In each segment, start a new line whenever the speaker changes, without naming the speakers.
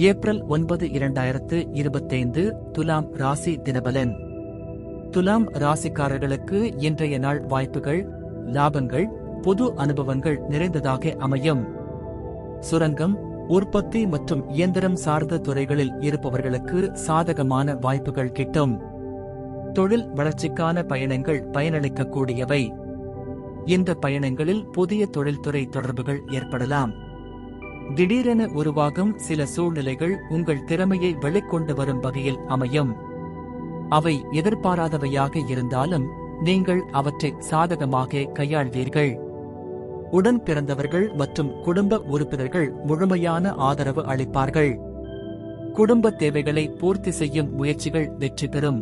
April ஒன்பது இரண்டாயிரத்து இருபத்தைந்து துலாம் ராசி தினபலன். துலாம் ராசிக்காரர்களுக்கு இன்றைய நாள் வாய்ப்புகள் லாபங்கள் புது அனுபவங்கள் நிறைந்ததாக அமையும். சுரங்கம் உற்பத்தி மற்றும் இயந்திரம் சார்ந்த துறைகளில் இருப்பவர்களுக்கு சாதகமான வாய்ப்புகள் கிட்டும். தொழில் வளர்ச்சிக்கான பயணங்கள் பயனளிக்கக்கூடியவை. இந்த பயணங்களில் புதிய தொழில்துறை தொடர்புகள் ஏற்படலாம். திடீரென உருவாகும் சில சூழ்நிலைகள் உங்கள் திறமையை வெளிக்கொண்டு வரும் வகையில் அமையும். அவை எதிர்பாராதவையாக இருந்தாலும் நீங்கள் அவற்றை சாதகமாக கையாள்வீர்கள். உடன் பிறந்தவர்கள் மற்றும் குடும்ப உறுப்பினர்கள் முழுமையான ஆதரவு அளிப்பார்கள். குடும்ப தேவைகளை பூர்த்தி செய்யும் முயற்சிகள் வெற்றி பெறும்.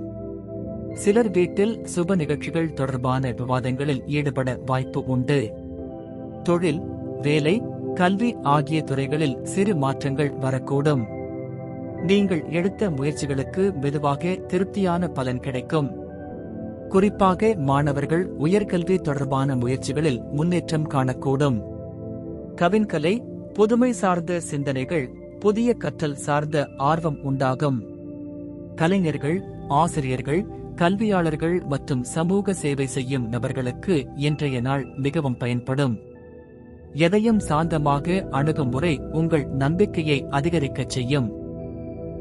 சிலர் வீட்டில் சுப நிகழ்ச்சிகள் தொடர்பான விவாதங்களில் ஈடுபட வாய்ப்பு உண்டு. தொழில் வேலை கல்வி ஆகிய துறைகளில் சிறு மாற்றங்கள் வரக்கூடும். நீங்கள் எடுத்த முயற்சிகளுக்கு மெதுவாக திருப்தியான பலன் கிடைக்கும். குறிப்பாக மாணவர்கள் உயர்கல்வி தொடர்பான முயற்சிகளில் முன்னேற்றம் காணக்கூடும். கவின்கலை புதுமை சார்ந்த சிந்தனைகள் புதிய கற்றல் சார்ந்த ஆர்வம் உண்டாகும். கலைஞர்கள் ஆசிரியர்கள் கல்வியாளர்கள் மற்றும் சமூக சேவை செய்யும் நபர்களுக்கு இன்றைய நாள் மிகவும் பயன்படும். எதையும் சாந்தமாக அணுகும் முறை உங்கள் நம்பிக்கையை அதிகரிக்கச் செய்யும்.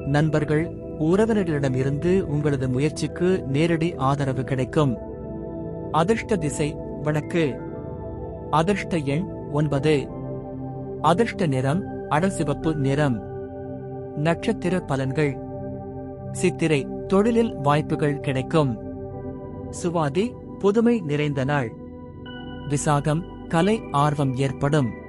நண்பர்கள் உறவினர்களிடமிருந்து உங்களது முயற்சிக்கு நேரடி ஆதரவு கிடைக்கும். அதிர்ஷ்ட திசை வழக்கு. அதிர்ஷ்ட எண் ஒன்பது. அதிர்ஷ்ட நிறம் அடசிவப்பு நிறம். நட்சத்திர பலன்கள். சித்திரை தொழிலில் வாய்ப்புகள் கிடைக்கும். சுவாதி புதுமை நிறைந்த நாள். விசாகம் கலை ஆர்வம் ஏற்படும்.